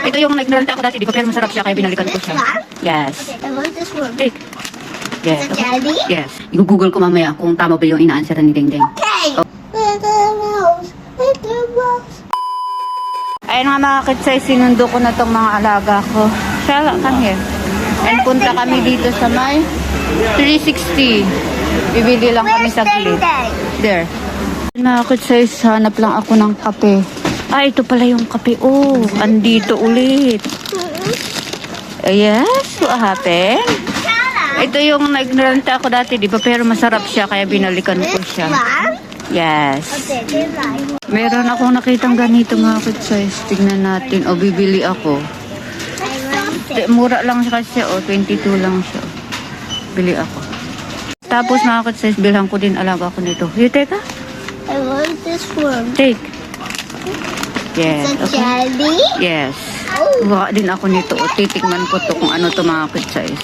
Ito yung nag-rent ako dati, di ba? Pero masarap siya, kaya binalikan ko siya. Yes. I want this one. Take. Yes. Is it jelly? Yes. I-google ko mamaya kung tama ba yung ina-answeran ni Deng Deng. Okay. Little mouse. Little mouse. Ayun nga mga kitsay, sinundo ko na tong mga alaga ko. Shala, come here. And punta kami dito sa may 360. Bibili lang kami sa glit. There. Mga kitsay, hanap lang ako ng kape. Ah, ito pala yung kape. Oh, andito ulit. Yes, what happened? Ito yung nagrenta ako dati, di ba? Pero masarap siya, kaya binalikan ko siya. Yes. Meron akong nakitang ganito mga size. Tignan natin. O, bibili ako. Di- Mura lang siya kasi. O, 22 lang siya. Bili ako. Tapos mga size, bilhan ko din alaga ko nito. You take ah? I want this one. Take. Yes. it Okay. jelly? Yes. Oh. Kuha din ako nito. O, titikman ko to kung ano to mga size.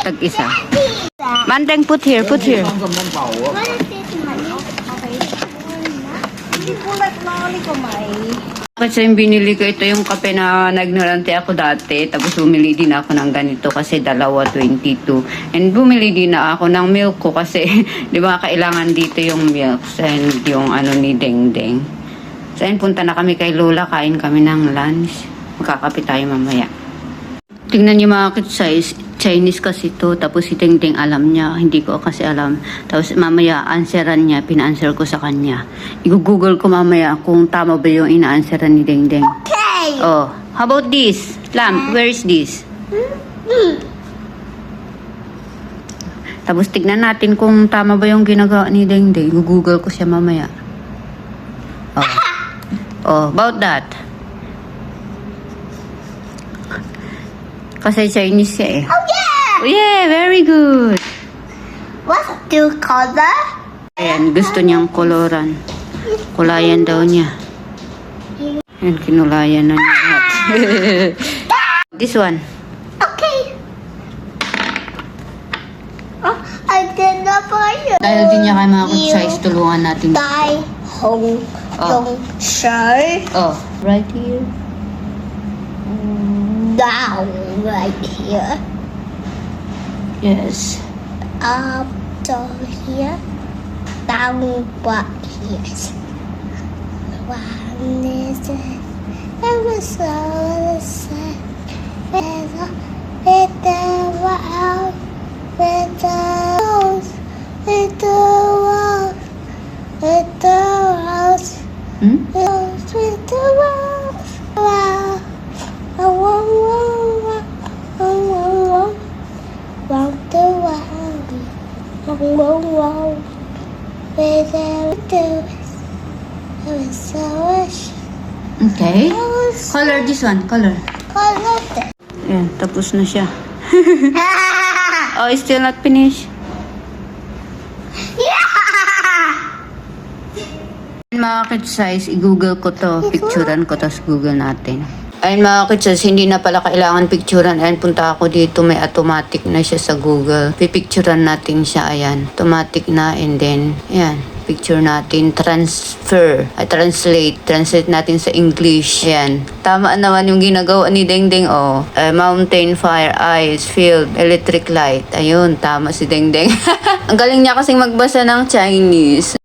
Tag isa. Mandeng, put here, put here. Kasi yung binili ko, ito yung kape na nagnorante ako dati. Tapos bumili din ako ng ganito kasi dalawa 22. And bumili din na ako ng milk ko kasi di ba kailangan dito yung milk and yung ano ni Deng Deng. So ayun, punta na kami kay Lola, kain kami ng lunch. Magkakape tayo mamaya. Tingnan niyo mga size Chinese kasi to tapos si Deng Deng alam niya, hindi ko kasi alam. Tapos mamaya answeran niya, pina-answer ko sa kanya. I-google ko mamaya kung tama ba yung ina-answeran ni Deng Deng. Okay. Oh, how about this? Lamp, where is this? Tapos tignan natin kung tama ba yung ginagawa ni Deng Deng. I-google ko siya mamaya. Oh. About that. Kasi Chinese siya eh. Oh yeah. Oh, yeah, very good. What's the color? Ayan, gusto niyang koloran. Kulayan daw niya. Ayan, kinulayan na niya. This one. Okay. Oh, I did not buy it. Dahil din niya kay mga size, tulungan natin. Die Hong Oh. Yong Show Oh, right here. down right here. Yes. Up down here. Down back here. One is it? It was so sad. Hmm? Okay. Was so Color this one, color. collected. Ayan, tapos na siya. Oh, it's still not finished. Mga kids i-google ko to, picturean ko, tapos google natin. Ayun mga kids hindi na pala kailangan picturean. Ayun, punta ako dito, may automatic na siya sa Google. Pipicturean natin siya, ayan. Automatic na, and then, ayan. Picture natin, transfer, ay translate, translate natin sa English. Ayan. Tama naman yung ginagawa ni Deng Deng, oh. Eh, mountain, fire, ice, field, electric light. Ayun, tama si Deng Deng. Ang galing niya kasing magbasa ng Chinese.